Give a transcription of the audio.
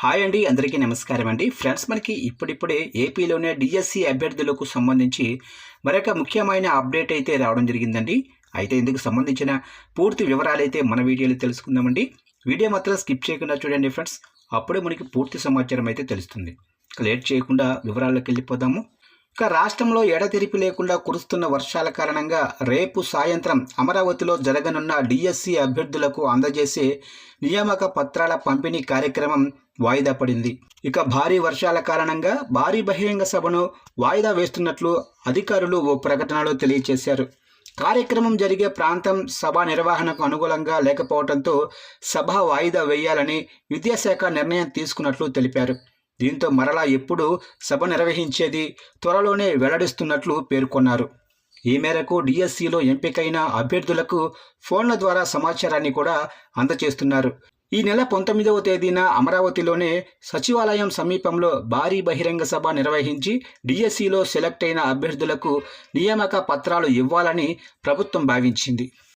Hi అండి అందరికీ నమస్కారం అండి. ఫ్రెండ్స్ మనకి ఇప్పుడిప్పుడే ఏపీలోనే డిఎస్సి అభ్యర్థులకు సంబంధించి మరొక ముఖ్యమైన అప్డేట్ అయితే రావడం జరిగిందండి. అయితే ఇందుకు సంబంధించిన పూర్తి వివరాలు అయితే మన వీడియోలో తెలుసుకుందామండి. వీడియో మాత్రం స్కిప్ చేయకుండా చూడండి ఫ్రెండ్స్. అప్పుడే మనకి పూర్తి సమాచారం అయితే తెలుస్తుంది. లేట్ చేయకుండా వివరాల్లోకి వెళ్ళిపోదాము. ఇక రాష్ట్రంలో ఎడతెరిపి లేకుండా కురుస్తున్న వర్షాల కారణంగా రేపు సాయంత్రం అమరావతిలో జరగనున్న డిఎస్సి అభ్యర్థులకు అందజేసే నియామక పత్రాల పంపిణీ కార్యక్రమం వాయిదా పడింది. ఇక భారీ వర్షాల కారణంగా భారీ బహిరంగ సభను వాయిదా వేస్తున్నట్లు అధికారులు ఓ ప్రకటనలో తెలియజేశారు. కార్యక్రమం జరిగే ప్రాంతం సభ నిర్వహణకు అనుకూలంగా లేకపోవడంతో సభ వాయిదా వేయాలని విద్యాశాఖ నిర్ణయం తీసుకున్నట్లు తెలిపారు. దీంతో మరలా ఎప్పుడు సభ నిర్వహించేది త్వరలోనే వెల్లడిస్తున్నట్లు పేర్కొన్నారు. ఈ మేరకు డిఎస్సిలో ఎంపికైన అభ్యర్థులకు ఫోన్ల ద్వారా సమాచారాన్ని కూడా అందజేస్తున్నారు ఈ నెల పంతొమ్మిదవ తేదీన అమరావతిలోనే సచివాలయం సమీపంలో భారీ బహిరంగ సభ నిర్వహించి డిఎస్సిలో సెలెక్ట్ అయిన అభ్యర్థులకు నియామక పత్రాలు ఇవ్వాలని ప్రభుత్వం భావించింది.